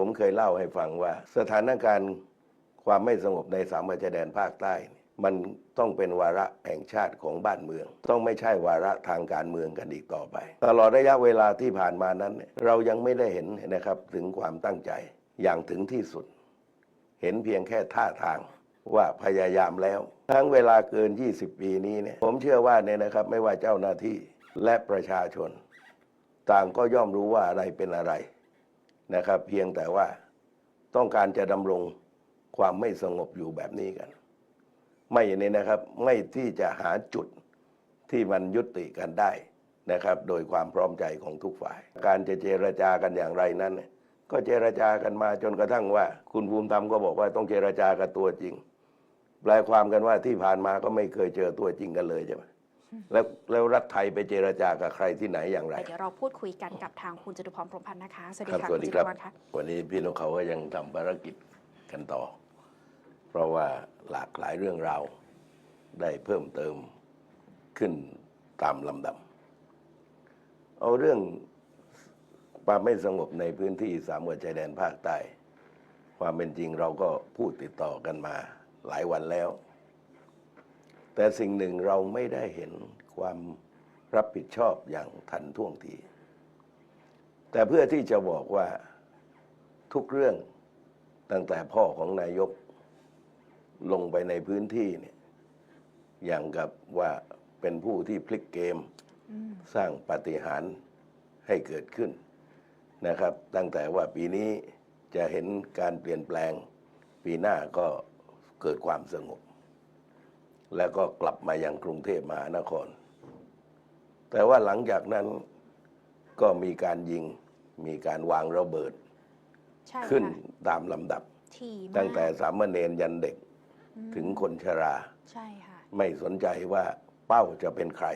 ผมเคยเล่าให้ฟังว่า สถานการณ์ความไม่สงบในสามชายแดนภาคใต้ มันต้องเป็นวาระแห่งชาติของบ้านเมือง ต้องไม่ใช่วาระทางการเมืองกันอีกต่อไป ตลอดระยะเวลาที่ผ่านมานั้นเนี่ยเรายังไม่ได้เห็นนะครับถึงความตั้งใจอย่างถึงที่สุด เห็นเพียงแค่ท่าทางว่าพยายามแล้ว ทั้งเวลาเกิน 20 ปีนี้เนี่ยผมเชื่อว่าเนี่ยนะครับไม่ว่าเจ้าหน้าที่และประชาชน ต่างก็ย่อมรู้ว่าอะไรเป็นอะไร นะครับ เพียงแต่ว่าต้องการจะดำรงความไม่สงบอยู่แบบนี้กัน ไม่อย่างนี้นะครับไม่ที่จะหาจุดที่มันยุติกันได้นะครับ โดยความพร้อมใจของทุกฝ่าย การจะเจรจากันอย่างไรนั้น ก็เจรจากันมาจนกระทั่งว่า คุณภูมิธรรมก็บอกว่าต้องเจรจากันตัวจริง แปลความกันว่าที่ผ่านมาก็ไม่เคยเจอตัวจริงกันเลยใช่ไหม แล้วแล้วรัฐไทยไปเจรจากับใครที่ไหนอย่างไรแต่เดี๋ยวเราพูดคุยกันกับทางคุณจตุพรพรหมพันธ์นะคะ สวัสดีครับค่ะสวัสคุณดีจคตุรับพรคะวันนี้พี่นกเขาก็ยังทำภารกิจกันต่อ เพราะว่าหลากหลายเรื่องราวได้เพิ่มเติมขึ้นตามลำดับ เอาเรื่องความไม่สงบในพื้นที่สามจังหวัดชายแดนภาคใต้ ความเป็นจริงเราก็พูดติดต่อกันมาหลายวันแล้ว แต่สิ่งหนึ่งเราไม่ได้เห็นความรับผิดชอบอย่างทันท่วงที แต่เพื่อที่จะบอกว่าทุกเรื่องตั้งแต่พ่อของนายกลงไปในพื้นที่เนี่ยอย่างกับว่าเป็นผู้ที่พลิกเกมสร้างปาฏิหาริย์ให้เกิดขึ้นนะครับ ตั้งแต่ว่าปีนี้จะเห็นการเปลี่ยนแปลง ปีหน้าก็เกิดความสงบ แล้วก็กลับมายังกรุงเทพมหานคร แต่ว่าหลังจากนั้นก็มีการยิงมีการวางระเบิดใช่ขึ้นค่ะตามลำดับทีมากตั้งแต่สามเณรยันเด็กอืมถึงคนชราใช่ค่ะไม่สนใจว่าเป้าจะเป็นใคร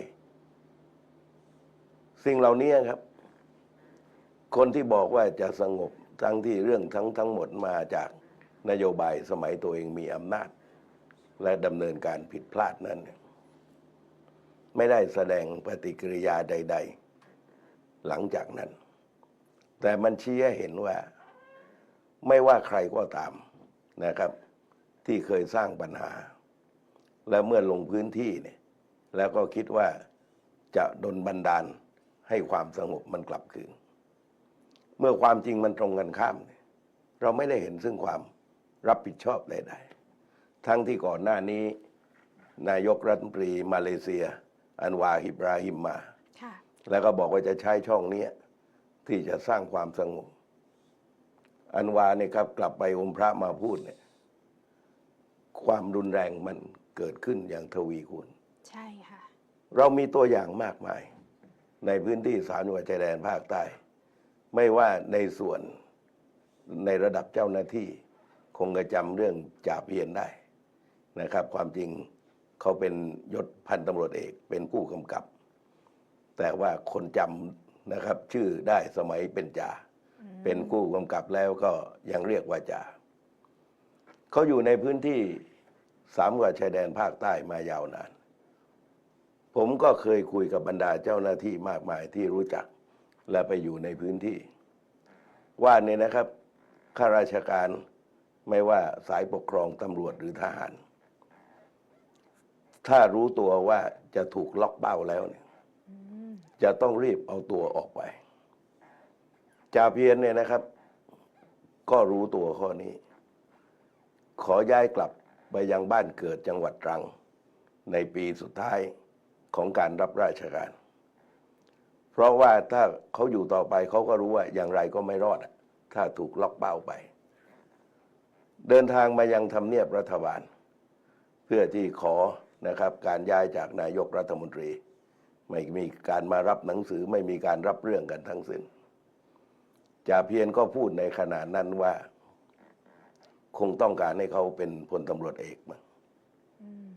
สิ่งเหล่านี้ครับ คนที่บอกว่าจะสงบทั้งที่เรื่องทั้งทั้งหมดมาจากนโยบายสมัยตัวเองมีอำนาจ และดำเนินการผิดพลาดนั้น ไม่ได้แสดงปฏิกิริยาใด ๆ หลังจากนั้น แต่มันชี้ให้เห็นว่า ไม่ว่าใครก็ตามนะครับ ที่เคยสร้างปัญหา แล้วเมื่อลงพื้นที่เนี่ย แล้วก็คิดว่าจะดลบันดาลให้ความสงบมันกลับคืน เมื่อความจริงมันตรงกันข้าม เราไม่ได้เห็นซึ่งความรับผิดชอบใดๆ ทั้งที่ก่อนหน้านี้ นายกรัฐมนตรีมาเลเซีย อันวาฮิบราฮิมมาค่ะแล้วก็บอกว่าจะใช้ช่องเนี้ยที่จะสร้างความสงบ อันวาเนี่ยครับ กลับไปอมพระมาพูดเนี่ย ความรุนแรงมันเกิดขึ้นอย่างทวีคูณใช่ค่ะ เรามีตัวอย่างมากมาย ในพื้นที่สามจังหวัดชายแดนภาคใต้ ไม่ว่าในส่วนในระดับเจ้าหน้าที่คงจะจำเรื่องจ่าเพียนได้ นะครับ ความจริงเขาเป็นยศพันตำรวจเอกเป็นผู้กำกับ แต่ว่าคนจำนะครับ ชื่อได้สมัยเป็นจ่าอืมเป็นผู้กำกับแล้วก็ยังเรียกว่าจ่าเขาอยู่ในพื้นที่สามจังหวัดชายแดนภาคใต้มายาวนาน ผมก็เคยคุยกับบรรดาเจ้าหน้าที่มากมายที่รู้จัก และไปอยู่ในพื้นที่ ว่าเนี่ยนะครับข้าราชการไม่ว่าสายปกครองตำรวจหรือทหาร ถ้ารู้ตัวว่าจะถูกล็อกเป้าแล้วเนี่ยอืมจะต้องรีบเอาตัวออกไปจ่าเพียนเนี่ยนะครับ ก็รู้ตัวข้อนี้ ขอย้ายกลับไปยังบ้านเกิดจังหวัดตรัง ในปีสุดท้ายของการรับราชการ เพราะว่าถ้าเขาอยู่ต่อไปเขาก็รู้ว่าอย่างไรก็ไม่รอดอะถ้าถูกล็อกเป้าไป เดินทางมายังทำเนียบรัฐบาล เพื่อที่ขอ นะครับ การย้ายจากนายกรัฐมนตรี ไม่มีการมารับหนังสือไม่มีการรับเรื่องกันทั้งสิ้นจ่าเพียรก็พูดในขณะนั้นว่า คงต้องการให้เขาเป็นพลตำรวจเอกมั้งอืม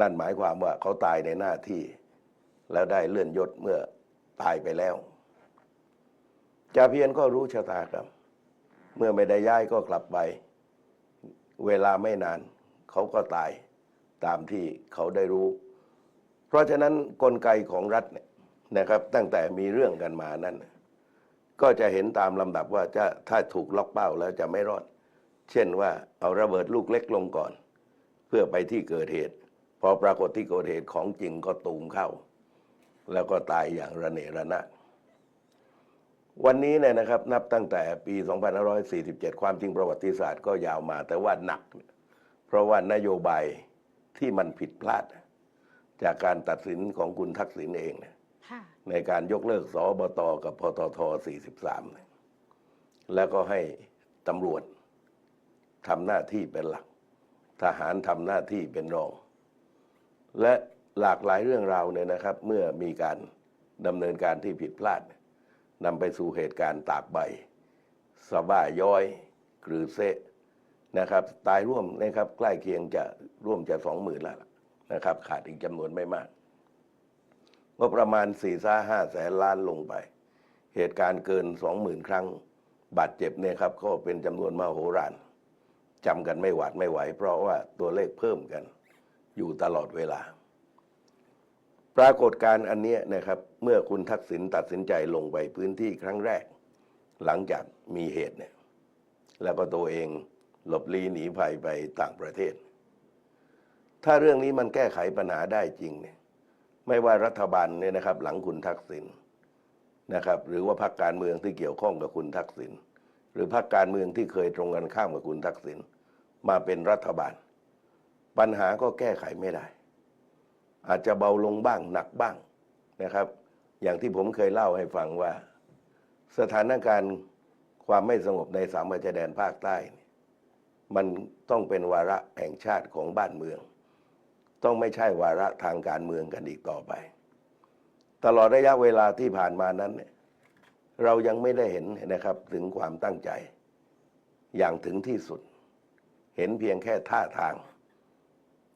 นั่นหมายความว่าเขาตายในหน้าที่ แล้วได้เลื่อนยศเมื่อตายไปแล้วจ่าเพียรก็รู้ชะตากรรมเมื่อไม่ได้ย้ายก็กลับไป เวลาไม่นาน เขาก็ตาย ตามที่เขาได้รู้ เพราะฉะนั้นกลไกของรัฐเนี่ยนะครับ ตั้งแต่มีเรื่องกันมานั้น ก็จะเห็นตามลำดับว่าจะถ้าถูกล็อกเป้าแล้วจะไม่รอด เช่นว่าเอาระเบิดลูกเล็กลงก่อน เพื่อไปที่เกิดเหตุ พอปรากฏที่เกิดเหตุของจริงก็ตูมเข้า แล้วก็ตายอย่างระเนระนาดวันนี้เนี่ยนะครับนับตั้งแต่ปี 2547 ความจริงประวัติศาสตร์ก็ยาวมา แต่ว่าหนัก เพราะว่านโยบาย ที่มันผิดพลาด จากการตัดสินของคุณทักษิณเองเนี่ยค่ะในการยกเลิกสอบตกับพตท43เนี่ยแล้วก็ให้ตำรวจทำหน้าที่เป็นหลัก ทหารทำหน้าที่เป็นรอง และหลากหลายเรื่องราวเนี่ยนะครับ เมื่อมีการดำเนินการที่ผิดพลาดนำไปสู่เหตุการณ์ตากใบสบ้าย้อยกรือเซะ นะครับตายร่วมนะครับใกล้เคียงจะร่วมจะสองหมื่นแล้วนะครับ ขาดอีกจำนวนไม่มากงบประมาณ4ี่ซ่าห้าแสนล้านลงไป เหตุการณ์เกินสองหมื่นครั้ง บาดเจ็บเนี่ยครับก็เป็นจำนวนมโหฬารจำกันไม่หวาดไม่ไหว เพราะว่าตัวเลขเพิ่มกัน อยู่ตลอดเวลา ปรากฏการณ์อันเนี้ยนะครับ เมื่อคุณทักษิณตัดสินใจลงไปพื้นที่ครั้งแรก หลังจากมีเหตุเนี่ยแล้วก็ตัวเอง หลบลี้หนีภัยไปต่างประเทศ ถ้าเรื่องนี้มันแก้ไขปัญหาได้จริงเนี่ยไม่ว่ารัฐบาลเนี่ยนะครับ หลังคุณทักษิณนะครับ หรือว่าพรรคการเมืองที่เกี่ยวข้องกับคุณทักษิณหรือพรรคการเมืองที่เคยตรงกันข้ามกับคุณทักษิณมาเป็นรัฐบาล ปัญหาก็แก้ไขไม่ได้ อาจจะเบาลงบ้างหนักบ้างนะครับ อย่างที่ผมเคยเล่าให้ฟังว่า สถานการณ์ความไม่สงบในสามชายแดนภาคใต้ มันต้องเป็นวาระแห่งชาติของบ้านเมือง ต้องไม่ใช่วาระทางการเมืองกันอีกต่อไป ตลอดระยะเวลาที่ผ่านมานั้น เรายังไม่ได้เห็นนะครับถึงความตั้งใจ อย่างถึงที่สุด เห็นเพียงแค่ท่าทาง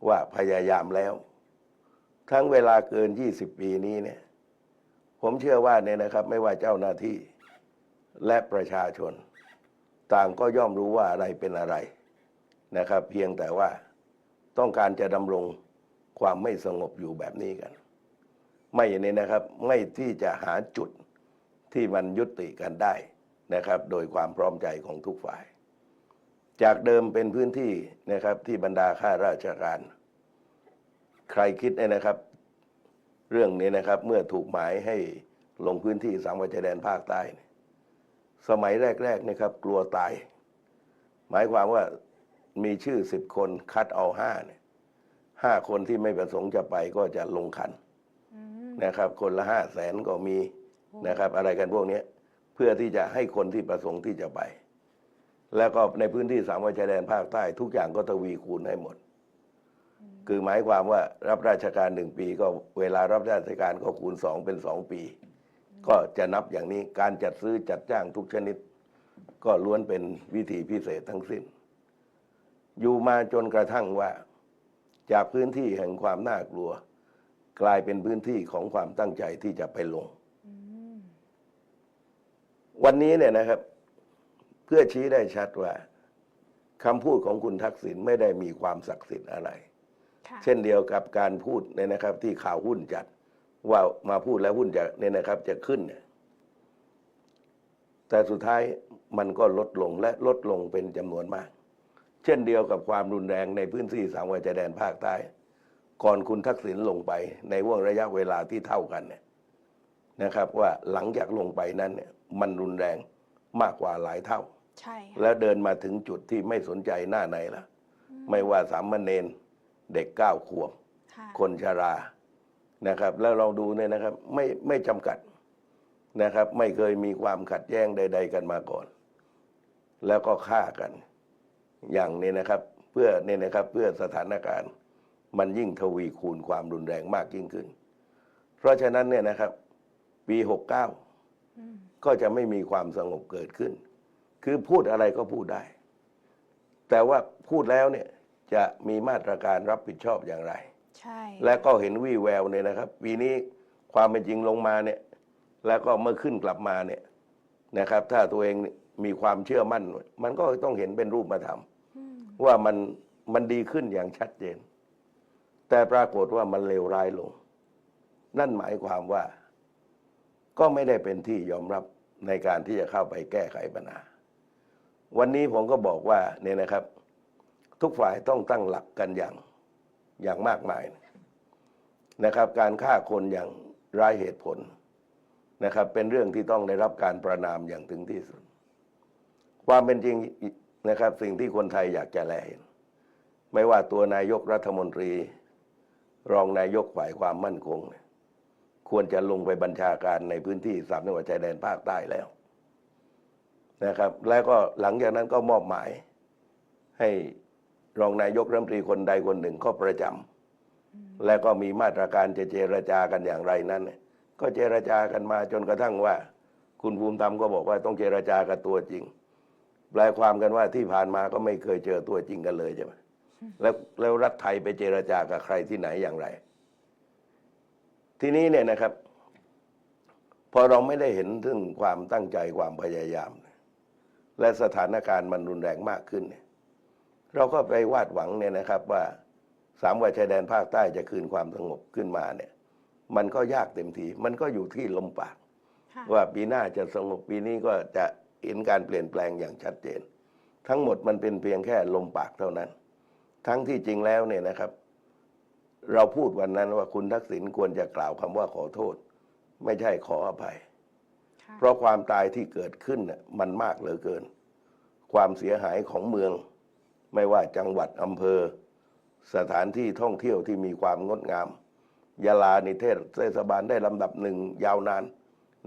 ว่าพยายามแล้ว ทั้งเวลาเกิน 20 ปีนี้เนี่ยผมเชื่อว่าเนี่ยนะครับ ไม่ว่าเจ้าหน้าที่และประชาชน ต่างก็ย่อมรู้ว่าอะไรเป็นอะไร นะครับ เพียงแต่ว่าต้องการจะดำรงความไม่สงบอยู่แบบนี้กัน ไม่เนี่ยนะครับไม่ที่จะหาจุดที่มันยุติกันได้นะครับ โดยความพร้อมใจของทุกฝ่าย จากเดิมเป็นพื้นที่นะครับที่บรรดาข้าราชการ ใครคิดเนี่ยนะครับ เรื่องนี้นะครับเมื่อถูกหมายให้ลงพื้นที่สามวัชายแดนภาคใต้ สมัยแรกๆนะครับ กลัวตาย หมายความว่า มีชื่อสิบคนคัดเอาห้าเนี่ยห้าคนที่ไม่ประสงค์จะไปก็จะลงขันอืมนะครับ คนละห้าแสนก็มีโอ้นะครับ อะไรกันพวกเนี้ยเพื่อที่จะให้คนที่ประสงค์ที่จะไป แล้วก็ในพื้นที่สามวัชายแดนภาคใต้ ทุกอย่างก็ทวีคูณให้หมด คือหมายความว่ารับราชการหนึ่งปีก็เวลารับราชการก็คูณสองเป็นสองปี ก็จะนับอย่างนี้การจัดซื้อจัดจ้างทุกชนิด ก็ล้วนเป็นวิธีพิเศษทั้งสิ้น อยู่มาจนกระทั่งว่า จากพื้นที่แห่งความน่ากลัว กลายเป็นพื้นที่ของความตั้งใจที่จะไปลงอืมวันนี้เนี่ยนะครับ เพื่อชี้ได้ชัดว่าคำพูดของคุณทักษิณไม่ได้มีความศักดิ์สิทธิ์อะไรค่ะเช่นเดียวกับการพูดเนี่ยนะครับ ที่ข่าวหุ้นจัดว่ามาพูดแล้วหุ้นจะเนี่ยนะครับจะขึ้นเนี่ยแต่สุดท้ายมันก็ลดลงและลดลงเป็นจำนวนมาก เช่นเดียวกับความรุนแรงในพื้นที่สามวัยชายแดนภาคใต้ ก่อนคุณทักษิณลงไปในว่วงระยะเวลาที่เท่ากันเนี่ยนะครับว่าหลังจากลงไปนั้นเนี่ยมันรุนแรงมากกว่าหลายเท่า ใช่ค่ะแล้วเดินมาถึงจุดที่ไม่สนใจหน้าไหนละไม่ว่าสามเณรเด็กเก้าขวบ ค่ะคนชรานะครับ แล้วเราดูเนี่ยนะครับไม่ไม่จำกัดนะครับ ไม่เคยมีความขัดแย้งใด ๆ กันมาก่อน แล้วก็ฆ่ากัน อย่างนี้นะครับเพื่อเนี่ยนะครับเพื่อสถานการณ์มันยิ่งทวีคูณความรุนแรงมากยิ่งขึ้น เพราะฉะนั้นเนี่ยนะครับปีหกเก้าอืมก็จะไม่มีความสงบเกิดขึ้น คือพูดอะไรก็พูดได้ แต่ว่าพูดแล้วเนี่ยจะมีมาตรการรับผิดชอบอย่างไร ใช่ และก็เห็นวี่แววเนี่ยนะครับปีนี้ความเป็นจริงลงมาเนี่ย แล้วก็เมื่อขึ้นกลับมาเนี่ยนะครับ ถ้าตัวเองมีความเชื่อมั่น มันก็ต้องเห็นเป็นรูปธรรมอืม ว่ามันมันดีขึ้นอย่างชัดเจน แต่ปรากฏว่ามันเลวร้ายลง นั่นหมายความว่า ก็ไม่ได้เป็นที่ยอมรับในการที่จะเข้าไปแก้ไขปัญหา วันนี้ผมก็บอกว่าเนี่ยนะครับ ทุกฝ่ายต้องตั้งหลักกันอย่างอย่างมากมายนะครับ การฆ่าคนอย่างร้ายเหตุผลนะครับ เป็นเรื่องที่ต้องได้รับการประนามอย่างถึงที่สุด ความเป็นจริง นะครับ สิ่งที่คนไทยอยากจะแลเห็น ไม่ว่าตัวนายกรัฐมนตรี รองนายกฝ่ายความมั่นคง ควรจะลงไปบัญชาการในพื้นที่สามจังหวัดชายแดนภาคใต้แล้วนะครับ แล้วก็หลังจากนั้นก็มอบหมายให้รองนายกรัฐมนตรีคนใดคนหนึ่งก็ประจำและก็มีมาตรการจะเจรจากันอย่างไรนั้น ก็เจรจากันมาจนกระทั่งว่า คุณภูมิธรรมก็บอกว่าต้องเจรจากับตัวจริง แปลความกันว่าที่ผ่านมาก็ไม่เคยเจอตัวจริงกันเลยใช่ไหมแล้วแล้วรัฐไทยไปเจรจากับใครที่ไหนอย่างไร ทีนี้เนี่ยนะครับ พอเราไม่ได้เห็นถึงความตั้งใจความพยายาม และสถานการณ์มันรุนแรงมากขึ้นเนี่ยเราก็ไปวาดหวังเนี่ยนะครับว่าสามวัยชายแดนภาคใต้จะคืนความสงบขึ้นมาเนี่ย มันก็ยากเต็มที มันก็อยู่ที่ลมปากค่ะว่าปีหน้าจะสงบปีนี้ก็จะ เห็นการเปลี่ยนแปลงอย่างชัดเจน ทั้งหมดมันเป็นเพียงแค่ลมปากเท่านั้น ทั้งที่จริงแล้วเนี่ยนะครับ เราพูดวันนั้นว่าคุณทักษิณควรจะกล่าวคำว่าขอโทษ ไม่ใช่ขออภัยค่ะเพราะความตายที่เกิดขึ้นน่ะมันมากเหลือเกิน ความเสียหายของเมือง ไม่ว่าจังหวัดอำเภอ สถานที่ท่องเที่ยวที่มีความงดงามยาลานิเทศเทศบาลได้ลำดับหนึ่งยาวนาน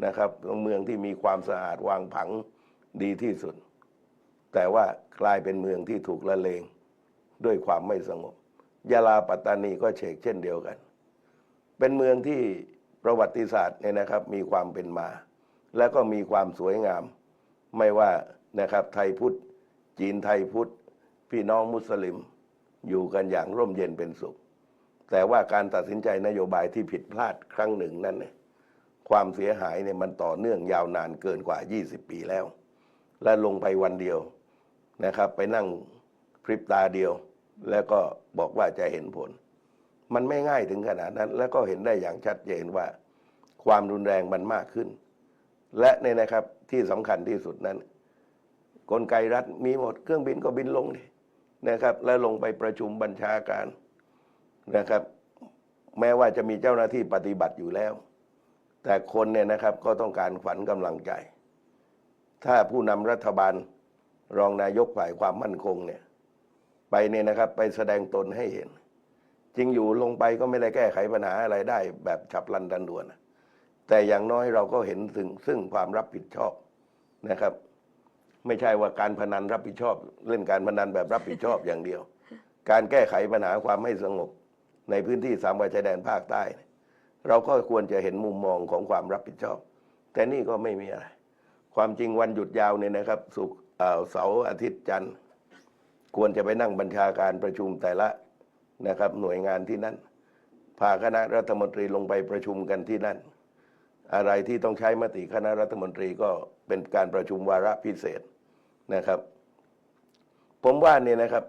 นะครับเมืองที่มีความสะอาดวางผัง ดีที่สุด แต่ว่ากลายเป็นเมืองที่ถูกละเลงด้วยความไม่สงบยาลาปัตตานีก็เชกเช่นเดียวกัน เป็นเมืองที่ประวัติศาสตร์เนี่ยนะครับมีความเป็นมา และก็มีความสวยงาม ไม่ว่านะครับไทยพุทธ จีนไทยพุทธ พี่น้องมุสลิม อยู่กันอย่างร่มเย็นเป็นสุข แต่ว่าการตัดสินใจนโยบายที่ผิดพลาดครั้งหนึ่งนั้นเนี่ยความเสียหายเนี่ยมันต่อเนื่องยาวนานเกินกว่า 20 ปีแล้ว และลงไปวันเดียวนะครับ ไปนั่งพริบตาเดียว แล้วก็บอกว่าจะเห็นผล มันไม่ง่ายถึงขนาดนั้น แล้วก็เห็นได้อย่างชัดเจนว่า ความรุนแรงมันมากขึ้น และเนี่ยนะครับที่สำคัญที่สุดนั้น กลไกรัฐมีหมดเครื่องบินก็บินลงดินะครับ แล้วลงไปประชุมบัญชาการนะครับ แม้ว่าจะมีเจ้าหน้าที่ปฏิบัติอยู่แล้ว แต่คนเนี่ยนะครับก็ต้องการขวัญกำลังใจ ถ้าผู้นำรัฐบาลรองนายกฝ่ายความมั่นคงเนี่ย ไปเนี่ยนะครับไปแสดงตนให้เห็น จริงอยู่ลงไปก็ไม่ได้แก้ไขปัญหาอะไรได้ แบบฉับพลันทันด่วนแต่อย่างน้อยเราก็เห็นถึงซึ่งความรับผิดชอบนะครับ ไม่ใช่ว่าการพนันรับผิดชอบ เล่นการพนันแบบรับผิดชอบอย่างเดียว การแก้ไขปัญหาความไม่สงบ ในพื้นที่สามวัยชายแดนภาคใต้ เราก็ควรจะเห็นมุมมองของความรับผิดชอบ แต่นี่ก็ไม่มีอะไร ความจริงวันหยุดยาวเนี่ยนะครับสุกเสาร์อาทิตย์จันทร์ ควรจะไปนั่งบัญชาการประชุมแต่ละนะครับหน่วยงานที่นั่นพาคณะรัฐมนตรีลงไปประชุมกันที่นั่น อะไรที่ต้องใช้มติคณะรัฐมนตรีก็เป็นการประชุมวาระพิเศษนะครับ ผมว่าเนี่ยนะครับ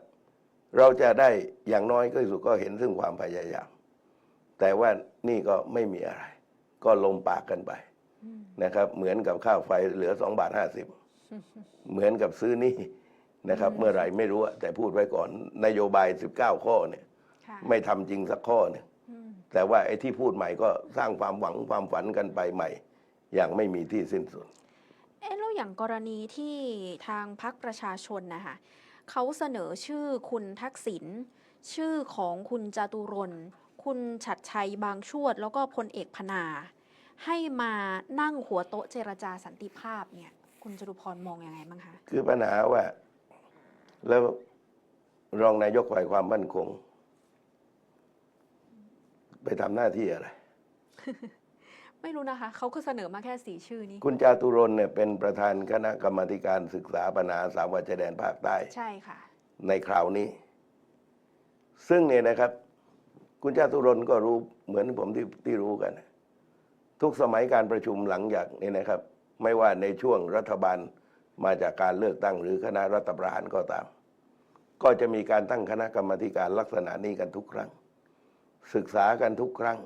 เราจะได้อย่างน้อยก็สุดก็เห็นซึ่งความพยายาม แต่ว่านี่ก็ไม่มีอะไร ก็ลมปากกันไป นะครับ เหมือนกับข้าวไฟเหลือสองบาทห้าสิบเหมือนกับซื้อหนี่นะครับ เมื่อไหร่ไม่รู้อะแต่พูดไว้ก่อน นโยบายสิบเก้าข้อเนี่ยค่ะไม่ทำจริงสักข้อเนี่ยอืมแต่ว่าไอ้ที่พูดใหม่ก็สร้างความหวังความฝันกันไปใหม่ อย่างไม่มีที่สิ้นสุด เอ๊ะแล้วอย่างกรณีที่ทางพรรคประชาชนนะคะเขาเสนอชื่อคุณทักษิณชื่อของคุณจาตุรนต์คุณฉัดชัยบางชวด แล้วก็พลเอกพนา ให้มานั่งหัวโต๊ะเจรจาสันติภาพเนี่ย คุณจตุพรมองยังไงบ้างคะ คือปัญหาว่า แล้วรองนายกฝ่ายความมั่นคง ไปทำหน้าที่อะไร ไม่รู้นะคะ เขาก็เสนอมาแค่สี่ชื่อนี้ คุณจาตุรนต์เนี่ยเป็นประธานคณะกรรมาธิการศึกษาปัญหาสามวัยชายแดนภาคใต้ใช่ค่ะ ในคราวนี้ ซึ่งเนี่ยนะครับ คุณจาตุรนต์ก็รู้เหมือนผมที่ที่รู้กัน ทุกสมัยการประชุมหลังจากนี้นะครับ ไม่ว่าในช่วงรัฐบาลมาจากการเลือกตั้งหรือคณะรัฐประหารก็ตาม ก็จะมีการตั้งคณะกรรมการลักษณะนี้กันทุกครั้ง ศึกษากันทุกครั้ง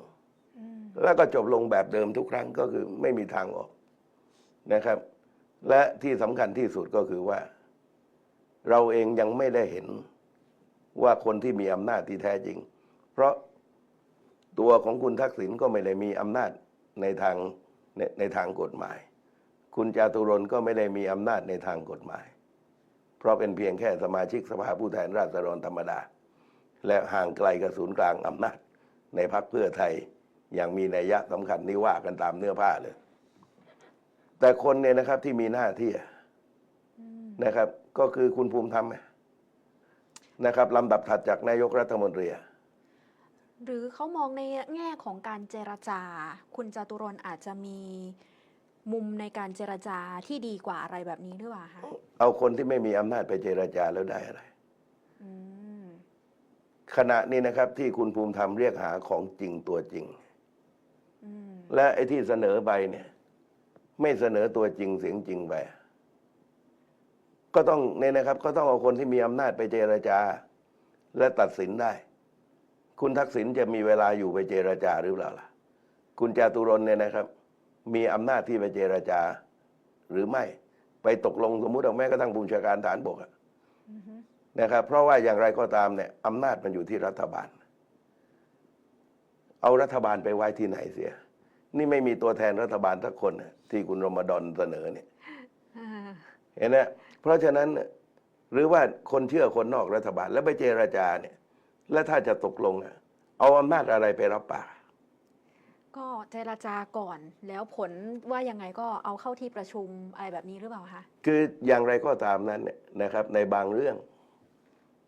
แล้วก็จบลงแบบเดิมทุกครั้งก็คือไม่มีทางออกนะครับ และที่สำคัญที่สุดก็คือว่า เราเองยังไม่ได้เห็นว่าคนที่มีอำนาจที่แท้จริง เพราะตัวของคุณทักษิณก็ไม่ได้มีอำนาจ ในทางในในทางกฎหมาย คุณจาตุรนต์ก็ไม่ได้มีอำนาจในทางกฎหมาย เพราะเป็นเพียงแค่สมาชิกสภาผู้แทนราษฎรธรรมดา และห่างไกลกับศูนย์กลางอำนาจ ในพรรคเพื่อไทยอย่างมีนัยยะสำคัญนี่ว่ากันตามเนื้อผ้าเลย แต่คนเนี่ยนะครับที่มีหน้าที่นะครับ ก็คือคุณภูมิธรรมนะครับลำดับถัดจากนายกรัฐมนตรี หรือเขามองในแง่ของการเจรจา คุณจตุรนต์อาจจะมีมุมในการเจรจาที่ดีกว่าอะไรแบบนี้หรือเปล่าคะเอาคนที่ไม่มีอำนาจไปเจรจาแล้วได้อะไรอืมขณะนี้นะครับ ที่คุณภูมิธรรมเรียกหาของจริงตัวจริงอืมและไอ้ที่เสนอไปเนี่ย ไม่เสนอตัวจริงเสียงจริงไปก็ต้องเนี่ยนะครับ ก็ต้องเอาคนที่มีอำนาจไปเจรจา และตัดสินได้ คุณทักษิณจะมีเวลาอยู่ไปเจรจาหรือเปล่าล่ะ คุณจาตุรนเนี่ยนะครับ มีอำนาจที่ไปเจรจาหรือไม่ ไปตกลงสมมุติเอาแม้กระทั่งผู้บัญชาการฐานบกอะนะครับ เพราะว่าอย่างไรก็ตามเนี่ยอำนาจมันอยู่ที่รัฐบาล เอารัฐบาลไปไว้ที่ไหนเสีย นี่ไม่มีตัวแทนรัฐบาลสักคนที่คุณรมดอนเสนอเนี่ยเห็นไหมเพราะฉะนั้นหรือว่าคนเชื่อคนนอกรัฐบาลแล้วไปเจรจาเนี่ย แล้วถ้าจะตกลงอะเอาอำนาจอะไรไปรับปากก็เจรจาก่อนแล้วผลว่ายังไงก็เอาเข้าที่ประชุมอะไรแบบนี้หรือเปล่าคะคืออย่างไรก็ตามนั้นเนี่ยนะครับ ในบางเรื่อง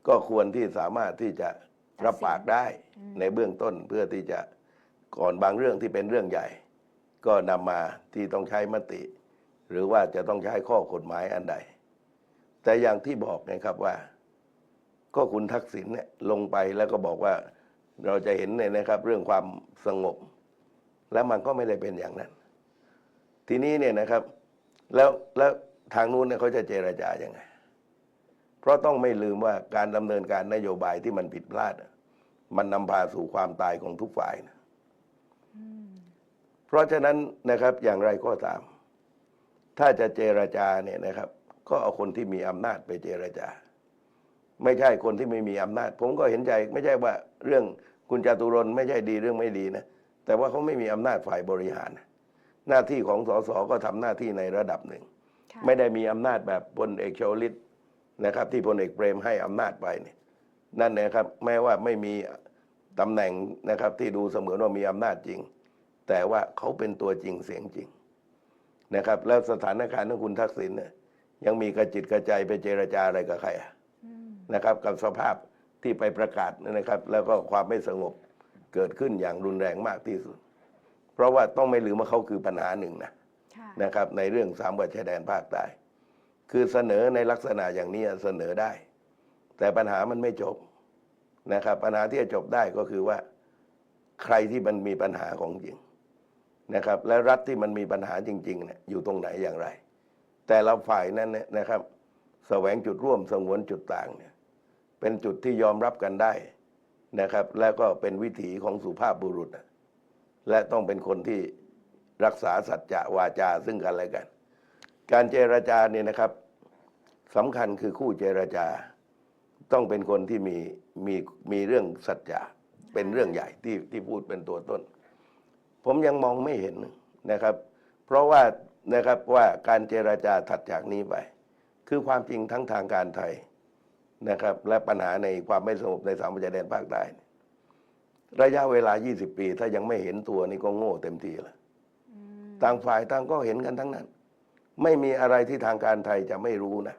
ก็ควรที่สามารถที่จะรับปากได้อืมในเบื้องต้นเพื่อที่จะก่อนบางเรื่องที่เป็นเรื่องใหญ่ ก็นำมาที่ต้องใช้มติ หรือว่าจะต้องใช้ข้อกฎหมายอันใด แต่อย่างที่บอกนะครับว่า ก็คุณทักษิณเนี่ยลงไปแล้วก็บอกว่าเราจะเห็นเนี่ยนะครับ เรื่องความสงบ แล้วมันก็ไม่ได้เป็นอย่างนั้น ทีนี้เนี่ยนะครับ แล้วแล้วทางนู้นเนี่ยเขาจะเจรจายังไง เพราะต้องไม่ลืมว่าการดำเนินการนโยบายที่มันผิดพลาดอะมันนำพาสู่ความตายของทุกฝ่ายนะอืมเพราะฉะนั้นนะครับอย่างไรก็ตาม ถ้าจะเจรจาเนี่ยนะครับ ก็เอาคนที่มีอำนาจไปเจรจา ไม่ใช่คนที่ไม่มีอำนาจ ผมก็เห็นใจไม่ใช่ว่าเรื่องคุณจาตุรนต์ไม่ใช่ดีเรื่องไม่ดีนะแต่ว่าเขาไม่มีอำนาจฝ่ายบริหารนะหน้าที่ของสสก็ทำหน้าที่ในระดับหนึ่งค่ะไม่ได้มีอำนาจแบบพลเอกชวลิตนะครับ ที่พลเอกเปรมให้อำนาจไปเนี่ยนั่นนะครับแม้ว่าไม่มีตำแหน่งนะครับที่ดูเสมือนว่ามีอำนาจจริง แต่ว่าเขาเป็นตัวจริงเสียงจริงนะครับแล้วสถานการณ์ของคุณทักษิณเนี่ยยังมีกระจิตกระใจไปเจรจาอะไรกับใครอะอืม นะครับกับสภาพที่ไปประกาศนะครับ แล้วก็ความไม่สงบเกิดขึ้นอย่างรุนแรงมากที่สุด เพราะว่าต้องไม่ลืมว่าเขาคือปัญหาหนึ่งนะค่ะนะครับ ในเรื่องสามจังหวัดชายแดนภาคใต้คือเสนอในลักษณะอย่างนี้เสนอได้ แต่ปัญหามันไม่จบนะครับ ปัญหาที่จะจบได้ก็คือว่าใครที่มันมีปัญหาของจริงนะครับ และรัฐที่มันมีปัญหาจริงๆเนี่ยอยู่ตรงไหนอย่างไร แต่ละฝ่ายนั้นเนี่ยนะครับแสวงจุดร่วมสงวนจุดต่างเนี่ย เป็นจุดที่ยอมรับกันได้นะครับ แล้วก็เป็นวิถีของสุภาพบุรุษ และต้องเป็นคนที่รักษาสัจจะวาจาซึ่งกันและกัน การเจรจาเนี่ยนะครับสำคัญคือคู่เจรจา ต้องเป็นคนที่มีมีมีเรื่องสัจจะเป็นเรื่องใหญ่ที่ที่พูดเป็นตัวต้น ผมยังมองไม่เห็นนะครับ เพราะว่านะครับว่าการเจรจาถัดจากนี้ไป คือความจริงทั้งทางการไทย นะครับ และปัญหาในความไม่สงบในสามจังหวัดชายแดนภาคใต้ระยะเวลา 20 ปี ถ้ายังไม่เห็นตัวนี่ก็โง่เต็มทีล้วอืมต่างฝ่ายต่างก็เห็นกันทั้งนั้น ไม่มีอะไรที่ทางการไทยจะไม่รู้นะ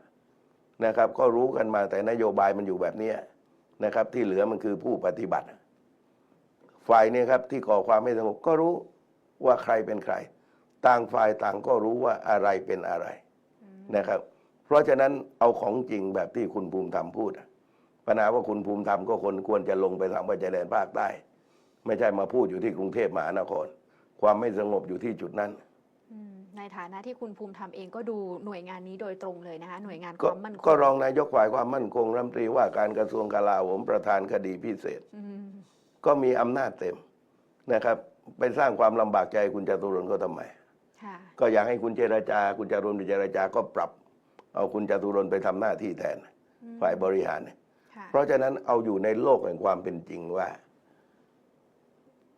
นะครับ ก็รู้กันมาแต่นโยบายมันอยู่แบบนี้นะครับ ที่เหลือมันคือผู้ปฏิบัติ ฝ่ายเนี่ยครับที่ก่อความไม่สงบก็รู้ว่าใครเป็นใคร ต่างฝ่ายต่างก็รู้ว่าอะไรเป็นอะไรนะครับ เพราะฉะนั้นเอาของจริงแบบที่คุณภูมิธรรมพูดอะปัญหาว่าคุณภูมิธรรมก็คนควรจะลงไปทางวัชายแดนภาคใต้ ไม่ใช่มาพูดอยู่ที่กรุงเทพมหานคร ความไม่สงบอยู่ที่จุดนั้นอืมในฐานะที่คุณภูมิธรรมเองก็ดูหน่วยงานนี้โดยตรงเลยนะคะหน่วยงานคก็วามมั่นคงก็รองนายกฝ่ายความมั่นคงรัฐมนตรีว่าการกระทรวงกลาโหมประธานคดีพิเศษอืมก็มีอำนาจเต็มนะครับ ไปสร้างความลำบากใจคุณจตุรนต์ก็ทำไมค่ะก็อยากให้คุณเจรจา คุณจารุณไปเจรจาก็ปรับ เอาคุณจตุรนต์ไปทำหน้าที่แทนอืมฝ่ายบริหารเนี่ยค่ะเพราะฉะนั้นเอาอยู่ในโลกแห่งความเป็นจริงว่า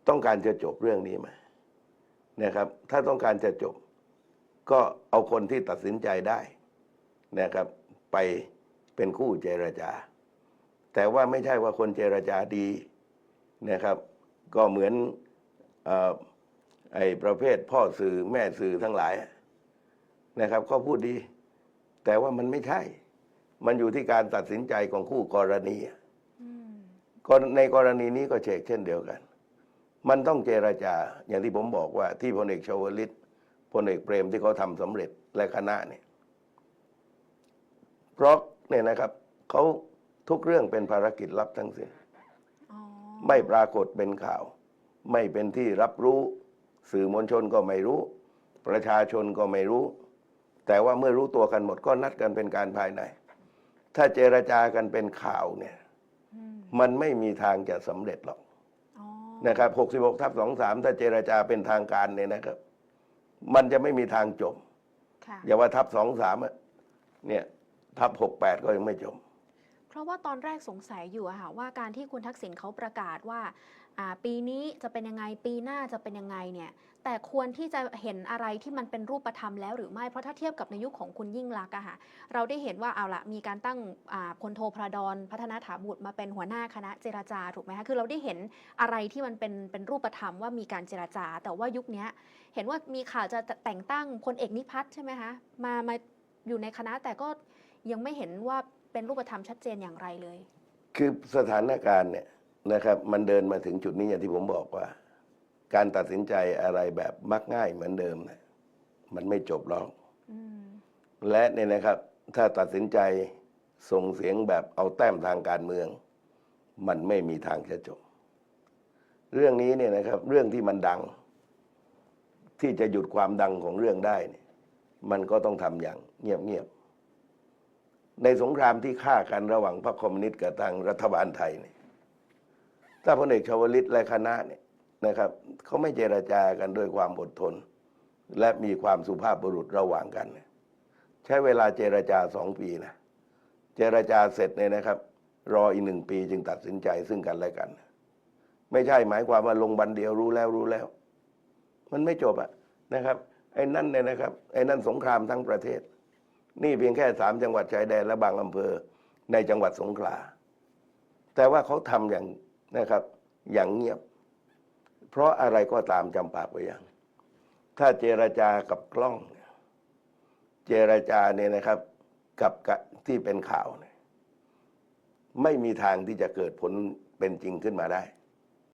ต้องการจะจบเรื่องนี้ไหมนะครับ ถ้าต้องการจะจบ ก็เอาคนที่ตัดสินใจได้นะครับ ไปเป็นคู่เจรจา แต่ว่าไม่ใช่ว่าคนเจรจาดีนะครับ ก็เหมือนเออไอ้ประเภทพ่อสื่อแม่สื่อทั้งหลายนะครับ ก็พูดดี แต่ว่ามันไม่ใช่ มันอยู่ที่การตัดสินใจของคู่กรณีอืมก็ในกรณีนี้ก็เชกเช่นเดียวกัน มันต้องเจรจา อย่างที่ผมบอกว่า ที่พลเอกชวลิตพลเอกเปรมที่เขาทำสำเร็จและคณะเนี่ยเพราะเนี่ยนะครับเขาทุกเรื่องเป็นภารกิจลับทั้งสิ้นอ๋อไม่ปรากฏเป็นข่าว ไม่เป็นที่รับรู้ สื่อมวลชนก็ไม่รู้ ประชาชนก็ไม่รู้ แต่ว่าเมื่อรู้ตัวกันหมดก็นัดกันเป็นการภายใน ถ้าเจรจากันเป็นข่าวเนี่ยอืมมันไม่มีทางจะสำเร็จหรอกอ๋อนะครับ66ทับ23 ถ้าเจรจาเป็นทางการเนี่ยนะครับ มันจะไม่มีทางจบค่ะอย่าว่าทับ23อะเนี่ยทับ68 ก็ยังไม่จบเพราะว่าตอนแรกสงสัยอยู่อะค่ะว่าการที่คุณทักษิณเขาประกาศว่าอ่า ปีนี้จะเป็นยังไงปีหน้าจะเป็นยังไงเนี่ยแต่ควรที่จะเห็นอะไรที่มันเป็นรูปธรรมแล้วหรือไม่เพราะถ้าเทียบกับในยุคของคุณยิ่งลักษณ์อะค่ะเราได้เห็นว่าเอาละมีการตั้งพลโทพระดอนพัฒนาถาบุตรมาเป็นหัวหน้าคณะเจรจาถูกไหมคะคือเราได้เห็นอะไรที่มันเป็นเป็นรูปธรรมว่ามีการเจรจา แต่ว่ายุคนี้เห็นว่ามีข่าวจะแต่งตั้งพลเอกนิพัฒน์ใช่ไหมคะมามาอยู่ในคณะแต่ก็ยังไม่เห็นว่าเป็นรูปธรรมชัดเจนอย่างไรเลย คือสถานการณ์เนี่ย นะครับ มันเดินมาถึงจุดนี้อย่างที่ผมบอกว่า การตัดสินใจอะไรแบบมักง่ายเหมือนเดิมเนี่ยมันไม่จบหรอกอืมและเนี่ยนะครับ ถ้าตัดสินใจส่งเสียงแบบเอาแต้มทางการเมือง มันไม่มีทางจะจบ เรื่องนี้เนี่ยนะครับ เรื่องที่มันดัง ที่จะหยุดความดังของเรื่องได้เนี่ยมันก็ต้องทำอย่างเงียบๆในสงครามที่ฆ่ากันระหว่างพรรคคอมมิวนิสต์กับทางรัฐบาลไทยเนี่ย ถ้าพลเอกชวลิตและคณะเนี่ยนะครับเขาไม่เจรจากันด้วยความอดทน และมีความสุภาพบุรุษระหว่างกัน ใช้เวลาเจรจาสองปีนะเจรจาเสร็จเนี่ยนะครับ รออีกหนึ่งปีจึงตัดสินใจซึ่งกันและกัน ไม่ใช่หมายความว่าลงบันเดียวรู้แล้วรู้แล้ว มันไม่จบอะนะครับไอ้นั่นเนี่ยนะครับไอ้นั่นสงครามทั้งประเทศ นี่เพียงแค่สามจังหวัดชายแดนและบางอำเภอในจังหวัดสงขลาแต่ว่าเขาทำอย่าง นะครับ อย่างเงียบ เพราะอะไรก็ตามจำปากไว้อย่าง ถ้าเจรจากับกล้อง เจรจาเนี่ยนะครับ กับที่เป็นข่าวเนี่ยไม่มีทางที่จะเกิดผลเป็นจริงขึ้นมาได้